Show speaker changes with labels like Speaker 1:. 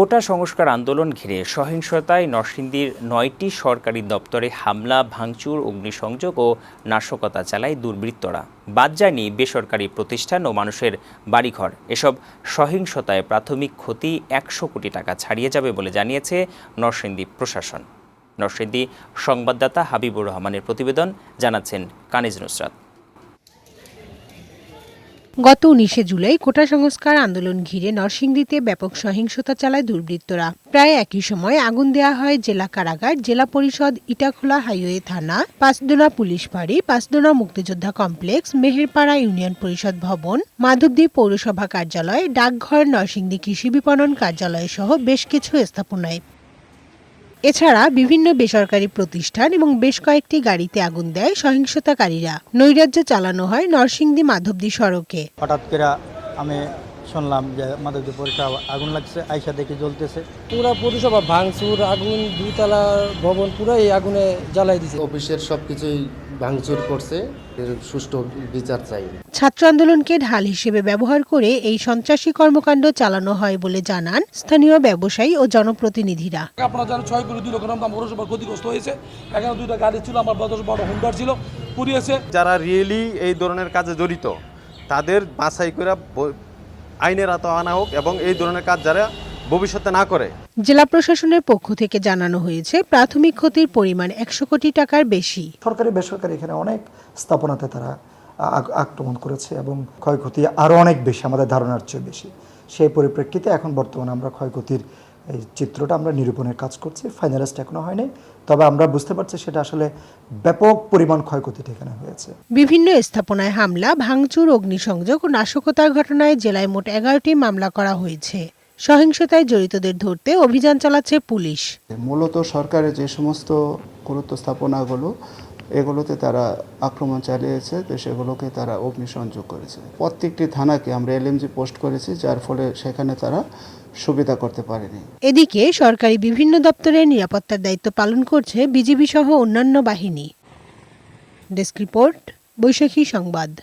Speaker 1: কোটা সংস্কার আন্দোলন ঘিরে সহিংসতায় নরসিংদীর নয়টি সরকারি দপ্তরে হামলা, ভাঙচুর, অগ্নিসংযোগ ও নাশকতা চালায় দুর্বৃত্তরা। বাদ যায়নি বেসরকারি প্রতিষ্ঠান ও মানুষের বাড়িঘর। এসব সহিংসতায় প্রাথমিক ক্ষতি একশো কোটি টাকা ছাড়িয়ে যাবে বলে জানিয়েছে নরসিংদী প্রশাসন। নরসিংদী সংবাদদাতা হাবিবুর রহমানের প্রতিবেদন জানাচ্ছেন কানিজ নুসরাত।
Speaker 2: গত উনিশে জুলাই কোটা সংস্কার আন্দোলন ঘিরে নরসিংদীতে ব্যাপক সহিংসতা চালায় দুর্বৃত্তরা। প্রায় একই সময় আগুন দেয়া হয় জেলা কারাগার, জেলা পরিষদ, ইটাখোলা হাইওয়ে থানা, পাঁচদোনা পুলিশ ফাঁড়ি পাঁচদোনা মুক্তিযোদ্ধা কমপ্লেক্স, মেহেরপাড়া ইউনিয়ন পরিষদ ভবন মাধবদী পৌরসভা কার্যালয়, ডাকঘর, নরসিংদী কৃষি বিপণন কার্যালয় সহ বেশ কিছু স্থাপনায়। এছাড়া বিভিন্ন বেসরকারি প্রতিষ্ঠান এবং বেশ কয়েকটি গাড়িতে আগুন দেয় সহিংসতাকারীরা। নৈরাজ্য চালানো হয় নরসিংদী মাধবদী সড়কে।
Speaker 3: হঠাৎ করে আমি শুনলাম যে মাধবদী পরিষেবা আগুন লাগছে আইসা দেখি জ্বলতেছে।
Speaker 4: পুরা পৌরসভা ভাঙচুর আগুন দুইতলা ভবন পুরাই আগুনে জ্বালাই দিছে।
Speaker 5: অফিসের সব কিছুই ভাঙচুর করছে এর সুষ্ঠু বিচার চাই।
Speaker 2: ছাত্র আন্দোলনকে ঢাল হিসেবে ব্যবহার করে এই সন্ত্রাসী কর্মকাণ্ড চালানো হয় বলে জানান স্থানীয় ব্যবসায়ী ও জনপ্রতিনিধিরা।
Speaker 6: আপনারা জানেন ছয় কোটি দুই লক্ষ দাম পৌরসভার ক্ষতিগ্রস্ত হয়েছে। এখানে দুইটা গাড়ি ছিল আমার দশ বড় হুন্ডার ছিল পুড়িয়েছে।
Speaker 7: যারা রিয়েলি এই ধরনের কাজে জড়িত তাদের বাছাই করে আইনের আতো আনা হোক এবং এই ধরনের কাজ যারা ভবিষ্যতে না করে।
Speaker 2: জেলা প্রশাসনের পক্ষ থেকে জানানো হয়েছে প্রাথমিক ক্ষতির পরিমাণ একশো কোটি টাকার বেশি।
Speaker 8: সরকারি বেসরকারি এখানে অনেক স্থাপনাতে তারা আক্রমণ করেছে এবং ক্ষয়ক্ষতি আরও অনেক বেশি আমাদের ধারণার চেয়ে বেশি। সেই পরিপ্রেক্ষিতে এখন বর্তমানে আমরা ক্ষয়ক্ষতির এই চিত্রটা আমরা নিরূপণের কাজ করছি ফাইনালাইজড এখনও হয়নি তবে আমরা বুঝতে পারছি সেটা আসলে ব্যাপক পরিমাণ ক্ষয়ক্ষতি এখানে হয়েছে।
Speaker 2: বিভিন্ন স্থাপনায় হামলা ভাঙচুর অগ্নিসংযোগ ও নাশকতার ঘটনায় জেলায় মোট এগারোটি মামলা করা হয়েছে। সহিংসতায় জড়িতদের ধরতে অভিযান চালাচ্ছে পুলিশ।
Speaker 9: মূলত সরকারের যে সমস্ত গুরুত্ব স্থাপনাগুলো এগুলোতে তারা আক্রমণ চালিয়েছে তো সেগুলোকে তারা অগ্নিসংযোগ করেছে। প্রত্যেকটি থানাকে আমরা এলএমজি পোস্ট করেছি যার ফলে সেখানে তারা সুবিধা করতে পারেনি।
Speaker 2: এদিকে সরকারি বিভিন্ন দপ্তরে নিরাপত্তার দায়িত্ব পালন করছে বিজিবি সহ অন্যান্য বাহিনী। ডেস্ক রিপোর্ট, বৈশাখী সংবাদ।